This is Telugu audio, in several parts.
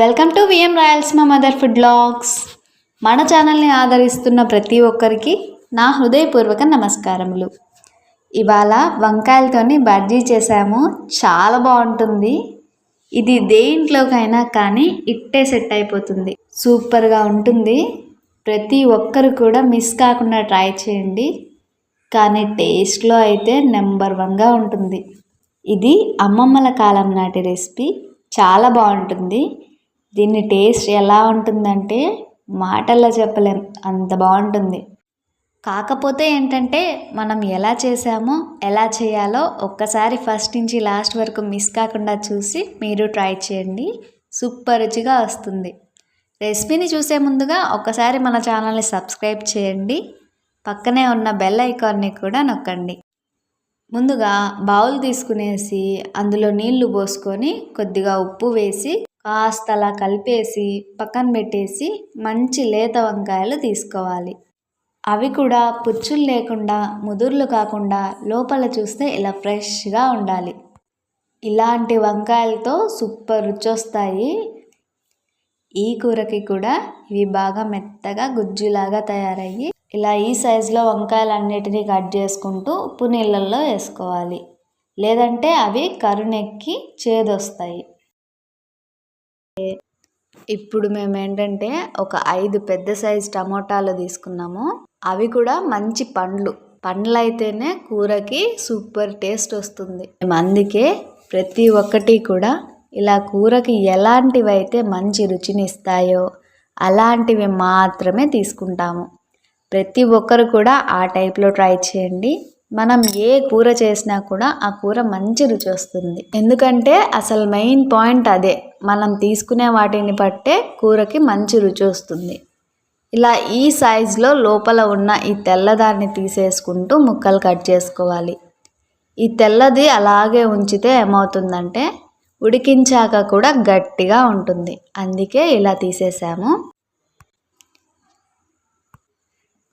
వెల్కమ్ టు విఎం రాయల్స్ మా మదర్ ఫుడ్ బ్లాగ్స్ మన ఛానల్ని ఆదరిస్తున్న ప్రతి ఒక్కరికి నా హృదయపూర్వక నమస్కారములు. ఇవాళ వంకాయలతోని బజ్జీ చేసాము. చాలా బాగుంటుంది. ఇది దేంట్లోకైనా కానీ ఇట్టే సెట్ అయిపోతుంది. సూపర్గా ఉంటుంది. ప్రతి ఒక్కరు కూడా మిస్ కాకుండా ట్రై చేయండి. కానీ టేస్ట్లో అయితే నెంబర్ వన్గా ఉంటుంది. ఇది అమ్మమ్మల కాలం నాటి రెసిపీ చాలా బాగుంటుంది. దీన్ని టేస్ట్ ఎలా ఉంటుందంటే మాటల్లో చెప్పలేం. అంత బాగుంటుంది. కాకపోతే ఏంటంటే మనం ఎలా చేసామో ఎలా చేయాలో ఒక్కసారి ఫస్ట్ నుంచి లాస్ట్ వరకు మిస్ కాకుండా చూసి మీరు ట్రై చేయండి. సూపర్ రుచిగా వస్తుంది. రెసిపీని చూసే ముందుగా ఒక్కసారి మన ఛానల్ని సబ్స్క్రైబ్ చేయండి. పక్కనే ఉన్న బెల్ ఐకాన్ని కూడా నొక్కండి. ముందుగా బౌల్ తీసుకునేసి అందులో నీళ్ళు పోసుకొని కొద్దిగా ఉప్పు వేసి కాస్త అలా కలిపేసి పక్కన పెట్టేసి మంచి లేత వంకాయలు తీసుకోవాలి. అవి కూడా పుచ్చులు లేకుండా ముదుర్లు కాకుండా లోపల చూస్తే ఇలా ఫ్రెష్గా ఉండాలి. ఇలాంటి వంకాయలతో సూపర్ రుచి వస్తాయి ఈ కూరకి కూడా ఇవి బాగా మెత్తగా గుజ్జులాగా తయారయ్యి ఇలా ఈ సైజులో వంకాయలన్నిటినీ కట్ చేసుకుంటూ ఉప్పు నీళ్ళల్లో వేసుకోవాలి. లేదంటే అవి కరునెక్కి చేదొస్తాయి. ఇప్పుడు మేము ఏంటంటే ఒక ఐదు పెద్ద సైజు టమోటాలు తీసుకున్నాము. అవి కూడా మంచి పండ్లు. పండ్లు అయితేనే కూరకి సూపర్ టేస్ట్ వస్తుంది. మేము అందుకే ప్రతి ఒక్కటి కూడా ఇలా కూరకి ఎలాంటివి అయితే మంచి రుచిని ఇస్తాయో అలాంటివి మాత్రమే తీసుకుంటాము. ప్రతి ఒక్కరు కూడా ఆ టైప్లో ట్రై చేయండి. మనం ఏ కూర చేసినా కూడా ఆ కూర మంచి రుచి వస్తుంది. ఎందుకంటే అసలు మెయిన్ పాయింట్ అదే. మనం తీసుకునే వాటిని బట్టే కూరకి మంచి రుచి వస్తుంది. ఇలా ఈ సైజులో లోపల ఉన్న ఈ తెల్లదాన్ని తీసేసుకుంటూ ముక్కలు కట్ చేసుకోవాలి. ఈ తెల్లది అలాగే ఉంచితే ఏమవుతుందంటే ఉడికించాక కూడా గట్టిగా ఉంటుంది. అందుకే ఇలా తీసేసాము.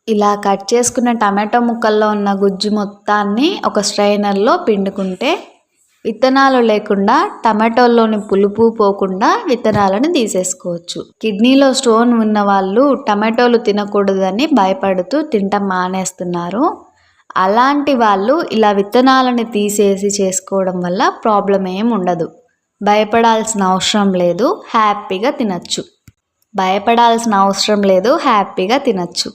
ఇలా కట్ చేసుకున్న టమాటో ముక్కల్లో ఉన్న గుజ్జు మొత్తాన్ని ఒక స్ట్రైనర్లో పిండుకుంటే విత్తనాలు లేకుండా టమాటోల్లోని పులుపు పోకుండా విత్తనాలను తీసేసుకోవచ్చు. కిడ్నీలో స్టోన్ ఉన్న వాళ్ళు టమాటోలు తినకూడదని భయపడుతూ తింటం మానేస్తున్నారు. అలాంటి వాళ్ళు ఇలా విత్తనాలను తీసేసి చేసుకోవడం వల్ల ప్రాబ్లం ఏం ఉండదు. భయపడాల్సిన అవసరం లేదు హ్యాపీగా తినచ్చు. భయపడాల్సిన అవసరం లేదు హ్యాపీగా తినచ్చు.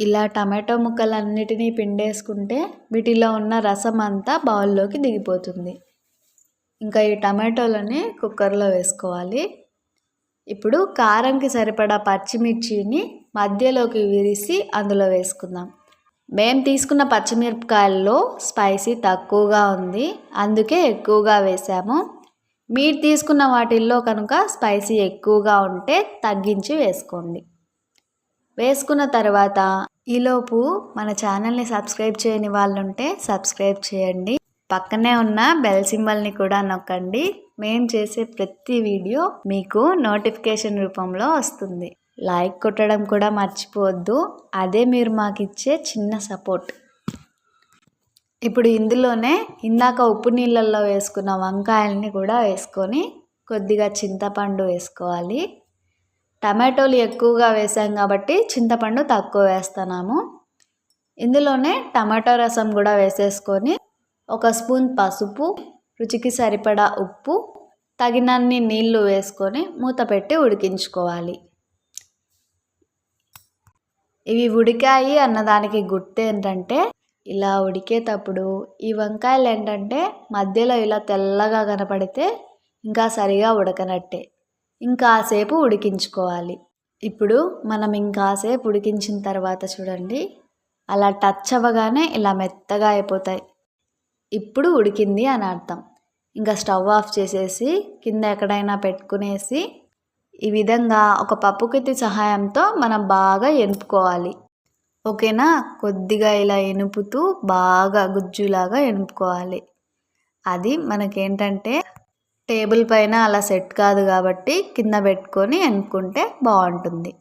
ఇలా టమాటో ముక్కలన్నిటినీ పిండేసుకుంటే వీటిలో ఉన్న రసం అంతా బౌల్లోకి దిగిపోతుంది. ఇంకా ఈ టమాటోలని కుక్కర్లో వేసుకోవాలి. ఇప్పుడు కారంకి సరిపడా పచ్చిమిర్చిని మధ్యలోకి విరిసి అందులో వేసుకుందాం. మేము తీసుకున్న పచ్చిమిరపకాయల్లో స్పైసీ తక్కువగా ఉంది. అందుకే ఎక్కువగా వేసాము. మీరు తీసుకున్న వాటిల్లో కనుక స్పైసీ ఎక్కువగా ఉంటే తగ్గించి వేసుకోండి. వేసుకున్న తర్వాత ఈలోపు మన ఛానల్ని సబ్స్క్రైబ్ చేయని వాళ్ళు ఉంటే సబ్స్క్రైబ్ చేయండి. పక్కనే ఉన్న బెల్ సింబల్ని కూడా నొక్కండి. మేము చేసే ప్రతి వీడియో మీకు నోటిఫికేషన్ రూపంలో వస్తుంది. లైక్ కొట్టడం కూడా మర్చిపోవద్దు. అదే మీరు మాకు ఇచ్చే చిన్న సపోర్ట్. ఇప్పుడు ఇందులోనే ఇందాక ఉప్పు నీళ్ళల్లో వేసుకున్న వంకాయల్ని కూడా వేసుకొని కొద్దిగా చింతపండు వేసుకోవాలి. టమాటోలు ఎక్కువగా వేసాం కాబట్టి చింతపండు తక్కువ వేస్తున్నాము. ఇందులోనే టమాటో రసం కూడా వేసేసుకొని ఒక స్పూన్ పసుపు రుచికి సరిపడా ఉప్పు తగినన్ని నీళ్ళు వేసుకొని మూత పెట్టి ఉడికించుకోవాలి. ఇవి ఉడికాయి అన్నదానికి గుర్తు ఏంటంటే ఇలా ఉడికేటప్పుడు ఈ వంకాయలు ఏంటంటే మధ్యలో ఇలా తెల్లగా కనపడితే ఇంకా సరిగా ఉడకనట్టే. ఇంకాసేపు ఉడికించుకోవాలి. ఇప్పుడు మనం ఇంకాసేపు ఉడికించిన తర్వాత చూడండి అలా టచ్ అవ్వగానే ఇలా మెత్తగా అయిపోతాయి. ఇప్పుడు ఉడికింది అని అర్థం. ఇంకా స్టవ్ ఆఫ్ చేసేసి కింద ఎక్కడైనా పెట్టుకునేసి ఈ విధంగా ఒక పప్పు కిత్తి సహాయంతో మనం బాగా ఎనుపుకోవాలి ఓకేనా? కొద్దిగా ఇలా ఎనుపుతూ బాగా గుజ్జులాగా ఎనుపుకోవాలి. అది మనకేంటంటే టేబుల్ పైన అలా సెట్ కాదు కాబట్టి కింద పెట్టుకొని ఎనుకుంటే బాగుంటుంది.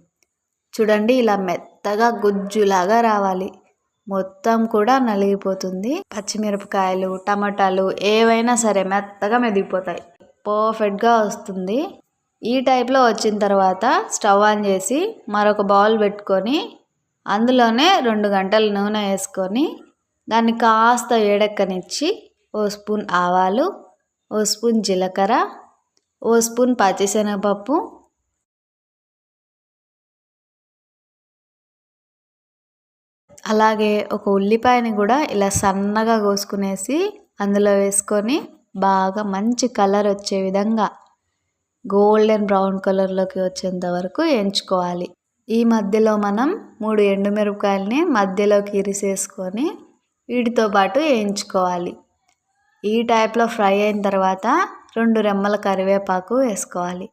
చూడండి ఇలా మెత్తగా గుజ్జులాగా రావాలి. మొత్తం కూడా నలిగిపోతుంది. పచ్చిమిరపకాయలు టమాటాలు ఏవైనా సరే మెత్తగా మెదిగిపోతాయి. పర్ఫెక్ట్గా వస్తుంది. ఈ టైప్లో వచ్చిన తర్వాత స్టవ్ ఆన్ చేసి మరొక బౌల్ పెట్టుకొని అందులోనే రెండు గంటల నూనె వేసుకొని దాన్ని కాస్త వేడెక్కనిచ్చి ఓ స్పూన్ ఆవాలు ఓ స్పూన్ జీలకర్ర ఓ స్పూన్ పచ్చిశనగపప్పు అలాగే ఒక ఉల్లిపాయని కూడా ఇలా సన్నగా కోసుకునేసి అందులో వేసుకొని బాగా మంచి కలర్ వచ్చే విధంగా గోల్డెన్ బ్రౌన్ కలర్లోకి వచ్చేంత వరకు వేయించుకోవాలి ఈ మధ్యలో మనం మూడు ఎండుమిరపకాయలని మధ్యలోకి ఇరిసేసుకొని వీటితో పాటు వేయించుకోవాలి ఈ టైప్లో ఫ్రై అయిన తర్వాత రెండు రెమ్మల కరివేపాకు వేసుకోవాలి.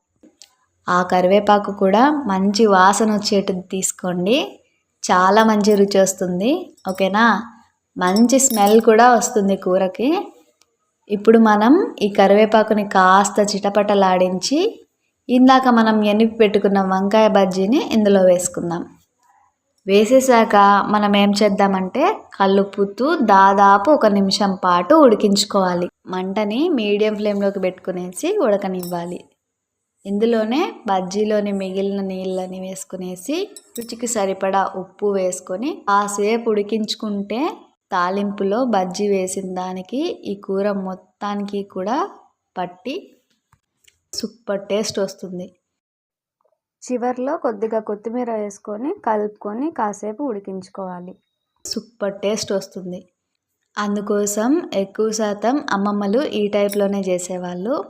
ఆ కరివేపాకు కూడా మంచి వాసన వచ్చేటిది తీసుకోండి. చాలా మంచి రుచి వస్తుంది. ఓకేనా? మంచి స్మెల్ కూడా వస్తుంది కూరకి. ఇప్పుడు మనం ఈ కరివేపాకుని కాస్త చిటపటలాడించి ఇందాక మనం ఎనిపి పెట్టుకున్న వంకాయ బజ్జీని ఇందులో వేసుకుందాం. వేసేసాక మనం ఏం చేద్దామంటే కలుపుతూ దాదాపు ఒక నిమిషం పాటు ఉడికించుకోవాలి. మంటని మీడియం ఫ్లేమ్లోకి పెట్టుకునేసి ఉడకనివ్వాలి. ఇందులోనే బజ్జీలోని మిగిలిన నీళ్ళని వేసుకునేసి రుచికి సరిపడా ఉప్పు వేసుకొని కాసేపు ఉడికించుకుంటే తాలింపులో బజ్జీ వేసిన దానికి ఈ కూర మొత్తానికి కూడా పట్టి సూపర్ టేస్ట్ వస్తుంది. చివర్లో కొద్దిగా కొత్తిమీర వేసుకొని కలుపుకొని కాసేపు ఉడికించుకోవాలి. సూపర్ టేస్ట్ వస్తుంది. అందుకోసం ఎక్కువ శాతం అమ్మమ్మలు ఈ టైప్లోనే చేసేవాళ్ళు.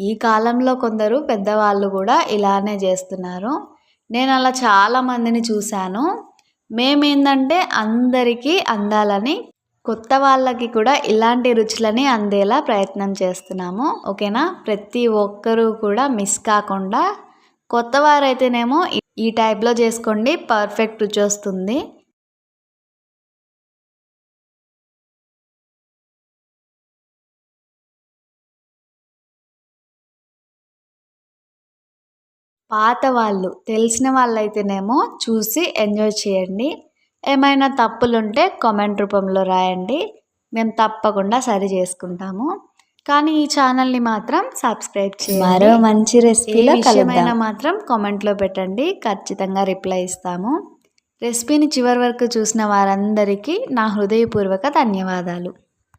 ఈ కాలంలో కొందరు పెద్దవాళ్ళు కూడా ఇలానే చేస్తున్నారు. నేను అలా చాలామందిని చూశాను. మేమేందంటే అందరికీ అందాలని కొత్త వాళ్ళకి కూడా ఇలాంటి రుచులని అందేలా ప్రయత్నం చేస్తున్నాము. ఓకేనా? ప్రతి ఒక్కరూ కూడా మిస్ కాకుండా కొత్త వారైతేనేమో ఈ టైప్లో చేసుకోండి పర్ఫెక్ట్ రుచి వస్తుంది. పాత వాళ్ళు తెలిసిన వాళ్ళైతేనేమో చూసి ఎంజాయ్ చేయండి. ఏమైనా తప్పులుంటే కామెంట్ రూపంలో రాయండి. మేము తప్పకుండా సరి చేసుకుంటాము. కానీ ఈ ఛానల్ని మాత్రం సబ్స్క్రైబ్ చేయండి. మరో మంచి రెసిపీలో విషయమైనా మాత్రం కామెంట్లో పెట్టండి. ఖచ్చితంగా రిప్లై ఇస్తాము. రెసిపీని చివరి వరకు చూసిన వారందరికీ నా హృదయపూర్వక ధన్యవాదాలు.